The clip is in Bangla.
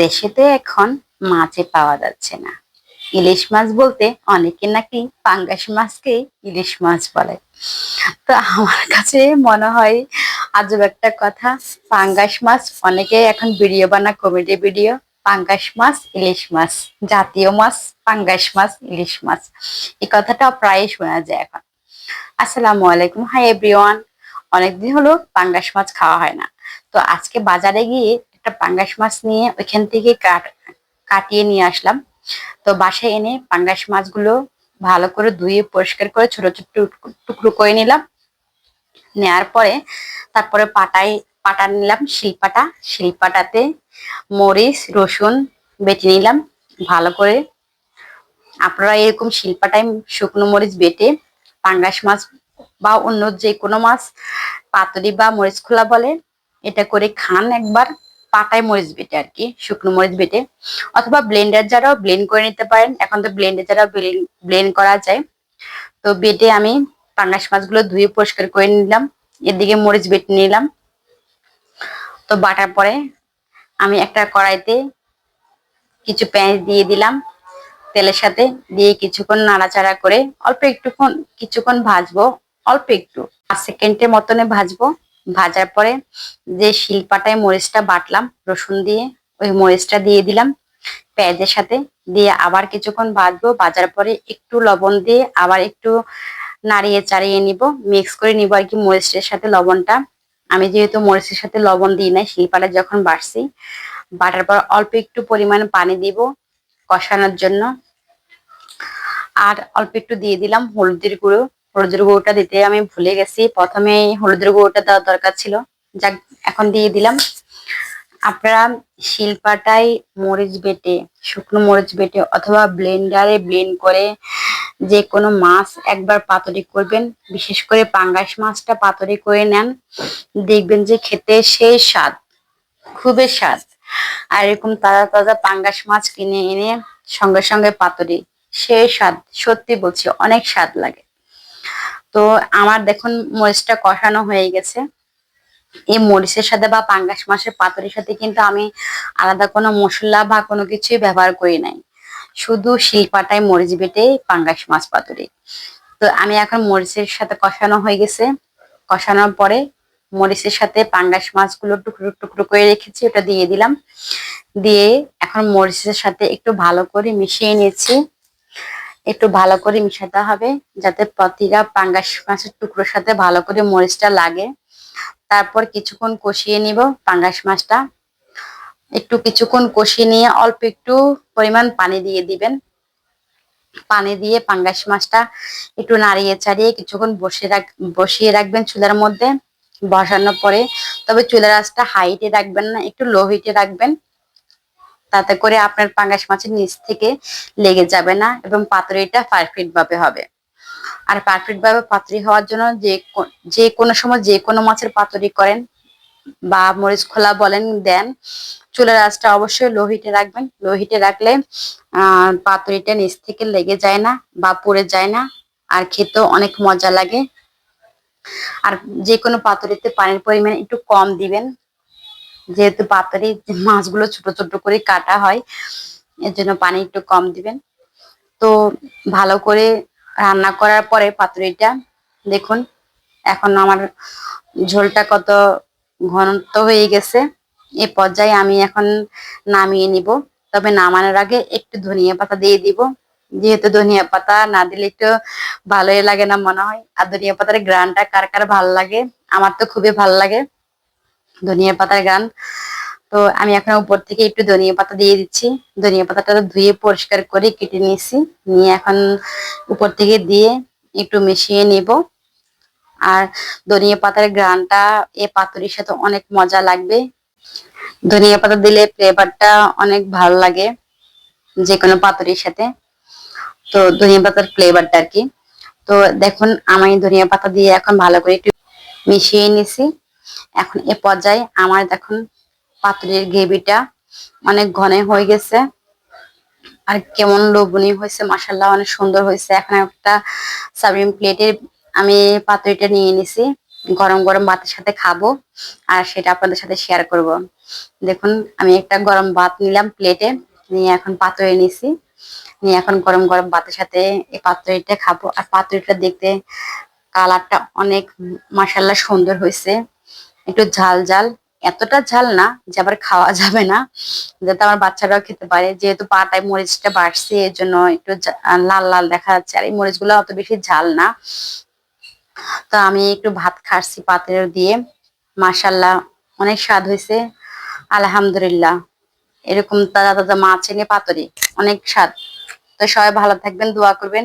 দেশেতে এখন মাছে পাওয়া যাচ্ছে না। ইলিশ মাছ বলতে অনেকে নাকি পাঙ্গাস মাছকে ইলিশ মাছ বলে। তো আমার কাছে মনে হয় আজব একটা কথা, পাঙ্গাস মাছ অনেকে এখন ভিডিও বানা, কমেডি ভিডিও, পাঙ্গাস মাছ, ইলিশ মাছ, জাতীয় মাছ, পাঙ্গাস মাছ, ইলিশ মাছ। এই কথাটা প্রায় শোনা যায় এখন। আসসালামু আলাইকুম। হাই এভরিওয়ান অনেকদিন হলো পাঙ্গাস মাছ খাওয়া হয় না। তো আজকে বাজারে গিয়ে একটা পাঙ্গাস মাছ নিয়ে ওইখান থেকে কাট, কাটিয়ে নিয়ে আসলাম। তো বাসায় এনে পাঙ্গাস মাছগুলো ভালো করে ধুয়ে পরিষ্কার করে ছোট ছোট টুক- টুকরো করে নিলাম। নেয়ার পরে তারপরে পাটায়, পাটা নিলাম, শিলপাটা। শিলপাটাতে মরিচ, রসুন বেটে নিলাম। ভালো করে আপনারা এরকম শিলপাটায় শুকনো মরিচ বেটে পাঙ্গাস মাছ বা অন্য যে কোনো মাছ, পাতুরি বা মরিচ খোলা বলে, এটা করে খান একবার। পাটায় মরিচ বেটে আর কি, শুকনো মরিচ বেটে। অথবা ব্লেন্ডার যারাও ব্লেন্ড করে নিতে পারেন। এখন তো ব্লেন্ডার যারাও ব্লেন্ড করা যায়। তো বেটে আমি পাঙ্গাস মাছগুলো ধুয়ে পরিষ্কার করে নিলাম। এদিকে মরিচ বেটে নিলাম। তো বাটার পরে আমি একটা কড়াইতে কিছু পেঁয়াজ দিয়ে দিলাম তেলের সাথে। দিয়ে কিছুক্ষণ নাড়াচাড়া করে অল্প একটুক্ষণ, কিছুক্ষণ ভাজবো, অল্প একটু, পাঁচ সেকেন্ডের মতনে ভাজবো। ভাজার পরে যে শিলপাটায় মরিচটা বাটলাম, রসুন দিয়ে, ওই মরিচটা দিয়ে দিলাম পেঁয়াজের সাথে। দিয়ে আবার কিছুক্ষণ ভাজবো, ভাজার পরে একটু লবণ দিয়ে আবার একটু নাড়িয়ে চাড়িয়ে নিব মিক্স করে নিব আর কি মরিচের সাথে লবণটা। আমি যেহেতু মরিচের সাথে লবণ দিই নাই, শিলপাটা যখন বাটছি বাটার পর অল্প একটু পরিমাণ পানি দিব কষানোর জন্য। আর অল্প একটু দিয়ে দিলাম হলুদের গুঁড়ো। হলুদের গুঁড়োটা দিতে আমি ভুলে গেছি। প্রথমে হলুদের গুঁড়োটা দেওয়ার দরকার ছিল। যাক, এখন দিয়ে দিলাম। আপনারা শিলপাটায় মরিচ বেটে, শুকনো মরিচ বেটে অথবা ব্লেন্ডারে ব্লেন্ড করে যে কোনো মাছ একবার পাতরি করবেন। বিশেষ করে পাঙ্গাস মাছটা পাতরি করে নেন। দেখবেন যে খেতে সেই স্বাদ, খুবই স্বাদ। আর এরকম তাজা তাজা পাঙ্গাস মাছ কিনে এনে সঙ্গে সঙ্গে পাতুরি সেই স্বাদ, সত্যি বলছি, অনেক স্বাদ লাগে। তো আমার দেখুন মরিচটা কষানো হয়ে গেছে। এই মরিচের সাথে বা পাঙ্গাস মাছের পাতুরির সাথে কিন্তু আমি আলাদা কোনো মশলা বা কোনো কিছুই ব্যবহার করি নাই। শুধু শিলপাটায় মরিচ বেটে পাঙ্গাস মাছ পাতুরি। তো আমি এখন মরিচের সাথে কষানো হয়ে গেছে। কষানোর পরে মরিচের সাথে পাঙ্গাস মাছগুলো টুকরো টুকরো করে রেখেছি, ওটা দিয়ে দিলাম। দিয়ে এখন মরিচের সাথে একটু ভালো করে মিশিয়ে নিয়েছি একটু ভালো করে মিশাতে হবে, যাতে প্রতিটা পাঙ্গাস মাছের টুকরোর সাথে ভালো করে মরিচটা লাগে। তারপর কিছুক্ষণ কষিয়ে নিব পাঙ্গাস মাছটা। একটু কিছুক্ষণ কষিয়ে নিয়ে অল্প একটু পরিমাণ পানি দিয়ে দিবেন। পানি দিয়ে পাঙ্গাস মাছটা একটু নাড়িয়ে চাড়িয়ে কিছুক্ষণ বসিয়ে রাখ, বসিয়ে রাখবেন চুলার মধ্যে। বসানোর পরে, তবে চুলার আঁচটা হাইটে রাখবেন না, একটু লো হিটে রাখবেন। তাতে করে আপনার পাঙ্গাস মাছের নিচ থেকে লেগে যাবে না এবং পাতুরিটা পারফেক্ট ভাবে হবে। আর পারফেক্ট ভাবে পাতুরি হওয়ার জন্য যে যে কোনো সময় যে কোনো মাছের পাতুরি করেন বা মরিচ খোলা বলেন, দেন চুলের আঁচটা অবশ্যই লো হিটে রাখবেন। লো হিটে রাখলে পাতুরিটা নিচ থেকে লেগে যায় না বা পড়ে যায় না আর খেতেও অনেক মজা লাগে। আর যে কোনো পাতুরিতে পানির পরিমাণ একটু কম দিবেন। যেহেতু পাতুরি মাছগুলো ছোট ছোট করে কাটা হয়, এর জন্য পানি একটু কম দিবেন। তো ভালো করে রান্না করার পরে পাতুরিটা, দেখুন, এখন আমার ঝোলটা কত ঘনত্ব হয়ে গেছে। এই পর্যায়ে আমি এখন নামিয়ে নিব, তবে নামানোর আগে একটু ধনিয়া পাতা দিয়ে দিব। যেহেতু ধনিয়া পাতা না দিলে একটু ভালোই লাগে না মনে হয়। আর ধনিয়া পাতার গ্রানটা কার কার ভালো লাগে, আমার তো খুবই ভালো লাগে। ধনিয়া পাতার গান। তো আমি এখন উপর থেকে একটু ধনিয়া পাতা দিয়ে দিচ্ছি। ধনিয়া পাতাটা ধুয়ে পরিষ্কার করে কেটে নিয়েছি। নিয়ে এখন উপর থেকে দিয়ে একটু মিশিয়ে নেব। আর ধনিয়া পাতার গ্রানটা এ পাতুরির সাথে অনেক মজা লাগবে। ধনিয়া পাতা দিলে ফ্লেভারটা অনেক ভালো লাগে যে কোনো পাতুরির সাথে। তো ধনিয়া পাতার ফ্লেভারটা আর কি। তো দেখুন, আমি ধনিয়া পাতা দিয়ে এখন ভালো করে একটু মিশিয়ে নিছি এখন এ পর্যায়ে আমার দেখুন পাতুরির গ্রেভিটা অনেক ঘন হয়ে গেছে। আর কেমন লোভনীয় হয়েছে মাসাল্লাহ অনেক সুন্দর হয়েছে। এখন একটা সার্ভিং প্লেটে আমি পাতুরিটা নিয়ে নিছি, গরম গরম ভাতের সাথে খাব আর সেটা আপনাদের সাথে শেয়ার করব। দেখুন, আমি একটা গরম ভাত নিলাম প্লেটে নিয়ে এখন পাতয়ে নিছি। নিয়ে এখন গরম গরম ভাতের সাথে এই পাতুরিটা খাব। আর পাতুরিটা দেখতে কালারটা অনেক মাসাল্লাহ সুন্দর হয়েছে। একটু ঝাল ঝাল। এতটা ঝাল না যে আবার খাওয়া যাবে না। যাতে আমার বাচ্চারাও খেতে পারে। যেহেতু পাটায় মরিচটা বাড়ছে এর জন্য একটু লাল লাল দেখা যাচ্ছে। আর এই মরিচগুলো অত বেশি ঝাল না। তো আমি একটু ভাত খাচ্ছি পাতের দিয়ে। মাসাল্লাহ অনেক স্বাদ হয়েছে। আলহামদুলিল্লাহ। এরকম তাজা তাজা মাছ এনে পাতরি, অনেক স্বাদ। তো সবাই ভালো থাকবেন, দোয়া করবেন।